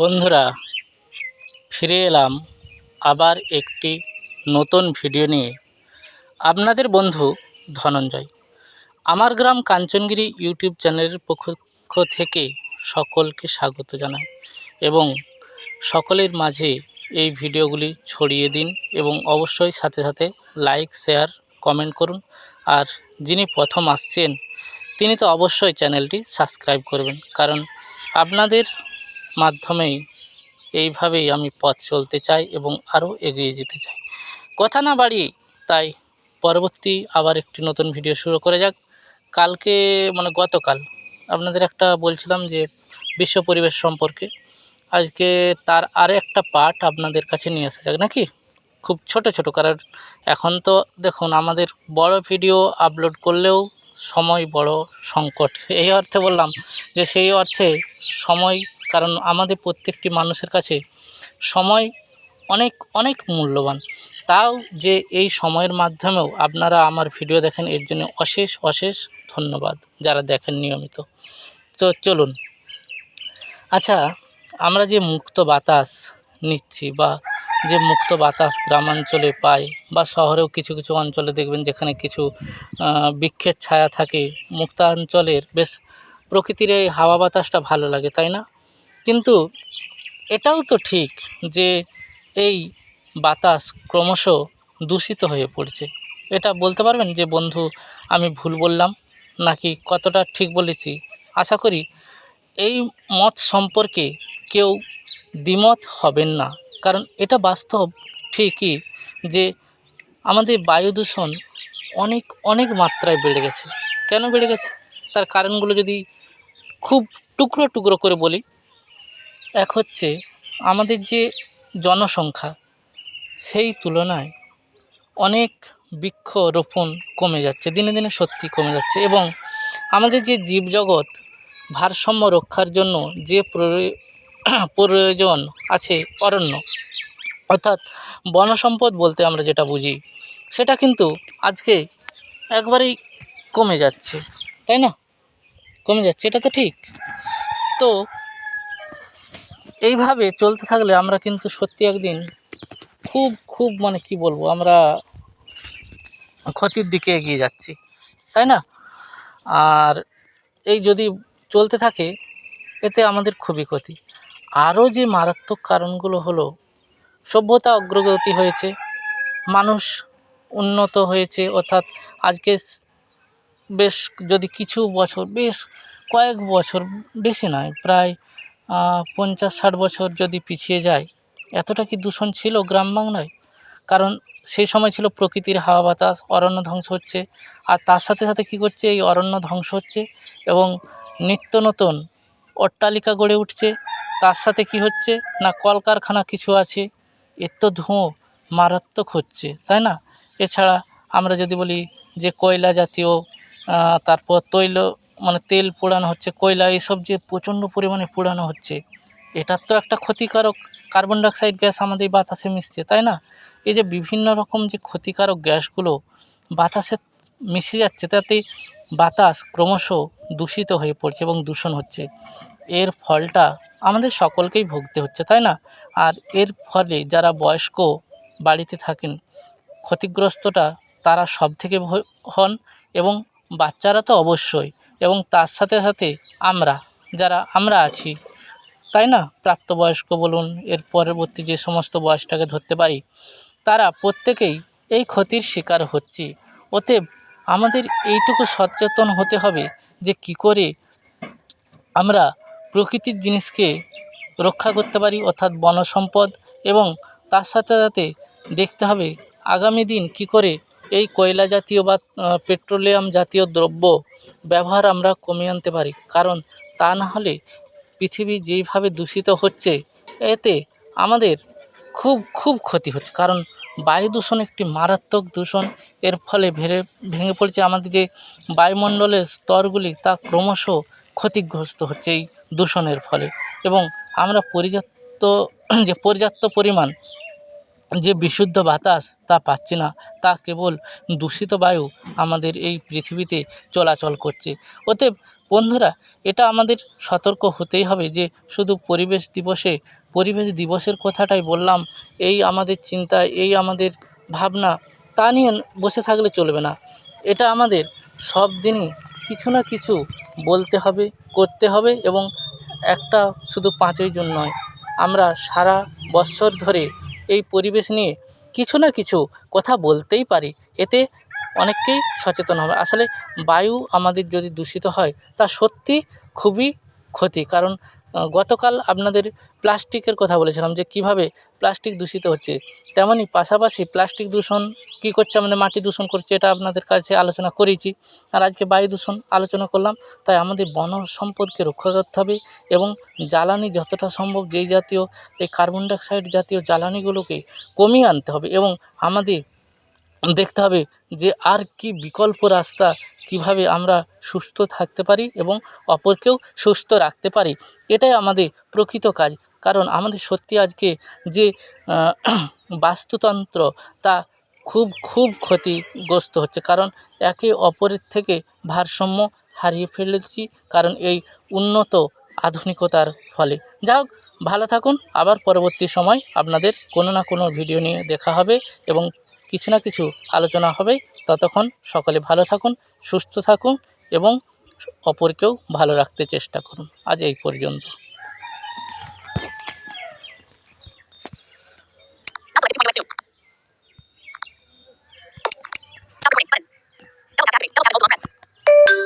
বন্ধুরা, ফিরে এলাম আবার একটি নতুন ভিডিও নিয়ে। আপনাদের বন্ধু ধনঞ্জয়। আমার গ্রাম কাঞ্চনগিরি ইউটিউব চ্যানেলের পক্ষ থেকে সকলকে স্বাগত জানাই এবং সকলের মাঝে এই ভিডিওগুলি ছড়িয়ে দিন এবং অবশ্যই সাথে সাথে লাইক, শেয়ার, কমেন্ট করুন। আর যিনি প্রথম আসছেন, তিনি তো অবশ্যই চ্যানেলটি সাবস্ক্রাইব করবেন। কারণ আপনাদের মাধ্যমেই এইভাবেই আমি পথ চলতে চাই এবং আরও এগিয়ে যেতে চাই। কথা না বাড়িয়ে তাই পরবর্তী আবার একটি নতুন ভিডিও শুরু করে যাক। কালকে মানে গতকাল আপনাদের একটা বলছিলাম যে বিশ্ব পরিবেশ সম্পর্কে। আজকে তার আর একটা পার্ট আপনাদের কাছে নিয়ে আসা যাক নাকি? খুব ছোট ছোট কারণ এখন তো দেখুন আমাদের বড় ভিডিও আপলোড করলেও সময় বড় সংকট। এই অর্থে বললাম যে সেই অর্থে সময় কারণ আমাদের প্রত্যেকটি মানুষের কাছে সময় অনেক অনেক মূল্যবান। তাও যে এই সময়ের মাধ্যমেও আপনারা আমার ভিডিও দেখেন, এর জন্য অশেষ অশেষ ধন্যবাদ যারা দেখেন নিয়মিত। তো চলুন। আচ্ছা আমরা যে মুক্ত বাতাস নিচ্ছি বা যে মুক্ত বাতাস গ্রামাঞ্চলে পাই বা শহরেও কিছু কিছু অঞ্চলে দেখবেন যেখানে কিছু বৃক্ষের ছায়া থাকে, মুক্তাঞ্চলের বেশ প্রকৃতির এই হাওয়া বাতাসটা ভালো লাগে, তাই না? কিন্তু এটাও তো ঠিক যে এই বাতাস ক্রমশ দূষিত হয়ে পড়ছে। এটা বলতে পারবেন যে, বন্ধু, আমি ভুল বললাম? নাকি কতটা ঠিক বলেছি? আশা করি এই মত সম্পর্কে কেউ দ্বিমত হবেন না। কারণ এটা বাস্তব ঠিকই যে, আমাদের বায়ু দূষণ অনেক অনেক মাত্রায় বেড়ে গেছে। কেন বেড়ে গেছে? তার কারণগুলো যদি খুব টুকরো টুকরো করে বলি এক হচ্ছে আমাদের যে জনসংখ্যা, সেই তুলনায় অনেক বৃক্ষরোপণ কমে যাচ্ছে, দিনে দিনে সত্যি কমে যাচ্ছে এবং আমাদের যে জীবজগৎ ভারসাম্য রক্ষার জন্য যে প্রয়- প্রয়োজন আছে অরণ্য, অর্থাৎ বনসম্পদ বলতে আমরা যেটা বুঝি, সেটা কিন্তু আজকে একবারেই কমে যাচ্ছে, তাই না? কমে যাচ্ছে, এটা তো ঠিক। তো এইভাবে চলতে থাকলে আমরা কিন্তু সত্যি একদিন খুব খুব মানে কি বলব, আমরা ক্ষতির দিকে এগিয়ে যাচ্ছি, তাই না? আর এই যদি চলতে থাকে, এতে আমাদের খুবই ক্ষতি। আরও যে মারাত্মক কারণগুলো হলো, সভ্যতা অগ্রগতি হয়েছে, মানুষ উন্নত হয়েছে, অর্থাৎ আজকে বেশ যদি কিছু বছর, বেশ কয়েক বছর, বেশি নয়, প্রায় পঞ্চাশ ষাট বছর যদি পিছিয়ে যায়, এতটা কি দূষণ ছিল গ্রাম বাংলায়? কারণ সেই সময় ছিল প্রকৃতির হাওয়া বাতাস, অরণ্য ধ্বংস হচ্ছে। আর তার সাথে সাথে কী করছে? এই অরণ্য ধ্বংস হচ্ছে এবং নিত্য নতুন অট্টালিকা গড়ে উঠছে। তার সাথে কি হচ্ছে? না, কলকারখানা কিছু আছে, এর তো ধোঁয়া মারাত্মক হচ্ছে, তাই না? এছাড়া আমরা যদি বলি যে কয়লা জাতীয় তারপর তৈল মানে তেল পোড়ানো হচ্ছে, কয়লা এইসব যে প্রচণ্ড পরিমাণে পোড়ানো হচ্ছে, এটার তো একটা ক্ষতিকারক কার্বন ডাইঅক্সাইড গ্যাস আমাদের বাতাসে মিশছে, তাই না? এই যে বিভিন্ন রকম যে ক্ষতিকারক গ্যাসগুলো বাতাসে মিশে যাচ্ছে, তাতে বাতাস ক্রমশ দূষিত হয়ে পড়ছে এবং দূষণ হচ্ছে। এর ফলটা আমাদের সকলকেই ভুগতে হচ্ছে, তাই না? আর এর ফলে যারা বয়স্ক বাড়িতে থাকেন, ক্ষতিগ্রস্তটা তারা সব থেকে হন এবং বাচ্চারা তো অবশ্যই। এবং তার সাথে সাথে আমরা, যারা আমরা আছি, তাই না? প্রাপ্তবয়স্ক বলুন, এর পরবর্তী যে সমস্ত বয়সটাকে ধরতে পারি, তারা প্রত্যেকেই এই ক্ষতির শিকার হচ্ছি। অতএব আমাদের এইটুকু সচেতন হতে হবে যে কি করে আমরা প্রকৃতির জিনিসকে রক্ষা করতে পারি, অর্থাৎ বনসম্পদ, এবং তার সাথে সাথে দেখতে হবে আগামী দিন কি করে এই কয়লা জাতীয় বা পেট্রোলিয়াম জাতীয় দ্রব্য ব্যবহার আমরা কমিয়ে আনতে পারি। কারণ তা না হলে পৃথিবী যেইভাবে দূষিত হচ্ছে, এতে আমাদের খুব খুব ক্ষতি হচ্ছে। কারণ বায়ু দূষণ একটি মারাত্মক দূষণ। এর ফলে ভেড়ে ভেঙে পড়ছে আমাদের যে বায়ুমণ্ডলের স্তরগুলি, তা ক্রমশ ক্ষতিগ্রস্ত হচ্ছে এই দূষণের ফলে। এবং আমরা পর্যাপ্ত, যে পর্যাপ্ত পরিমাণ যে বিশুদ্ধ বাতাস তা পাচ্ছি না, তা কেবল দূষিত বায়ু আমাদের এই পৃথিবীতে চলাচল করছে। অতএব বন্ধুরা, এটা আমাদের সতর্ক হতেই হবে যে শুধু পরিবেশ দিবসে, পরিবেশ দিবসের কথাটাই বললাম, এই আমাদের চিন্তা, এই আমাদের ভাবনা, তা নিয়ে বসে থাকলে চলবে না। এটা আমাদের সব দিনই কিছু না কিছু বলতে হবে, করতে হবে এবং একটা শুধু পাঁচই জুন নয়। আমরা সারা বৎসর ধরে এই পরিবেশ নিয়ে কিছু না কিছু কথা বলতেই পারি। এতে অনেককেই সচেতন হবে। আসলে বায়ু আমাদের যদি দূষিত হয়, তা সত্যি খুবই ক্ষতি। কারণ গতকাল আপনাদের প্লাস্টিকের কথা বলেছিলাম যে কীভাবে প্লাস্টিক দূষিত হচ্ছে। তেমনই পাশাপাশি প্লাস্টিক দূষণ কী করছে, আমাদের মাটি দূষণ করছে, এটা আপনাদের কাছে আলোচনা করেইছি আর আজকে বায়ু দূষণ আলোচনা করলাম, তাই আমাদের বন সম্পদকে রক্ষা করতে হবে এবং জ্বালানি যতটা সম্ভব যেই জাতীয়, এই কার্বন ডাইঅক্সাইড জাতীয় জ্বালানিগুলোকে কমিয়ে আনতে হবে এবং আমাদের দেখতে হবে যে আর কি বিকল্প রাস্তা কীভাবে আমরা সুস্থ থাকতে পারি এবং অপরকেও সুস্থ রাখতে পারি। এটাই আমাদের প্রকৃত কাজ। কারণ আমাদের সত্যি আজকে যে বাস্তুতন্ত্র তা খুব খুব ক্ষতিগ্রস্ত হচ্ছে। কারণ একে অপরের থেকে ভারসাম্য হারিয়ে ফেলেছি। কারণ এই উন্নত আধুনিকতার ফলে। যা হোক, ভালো থাকুন। আবার পরবর্তী সময় আপনাদের কোনো না কোনো ভিডিও নিয়ে দেখা হবে এবং কিছু না কিছু আলোচনা হবে। ততক্ষণ সকলে ভালো থাকুন, সুস্থ থাকুন এবং অপরকেও ভালো রাখতে চেষ্টা করুন। আজ এই পর্যন্ত।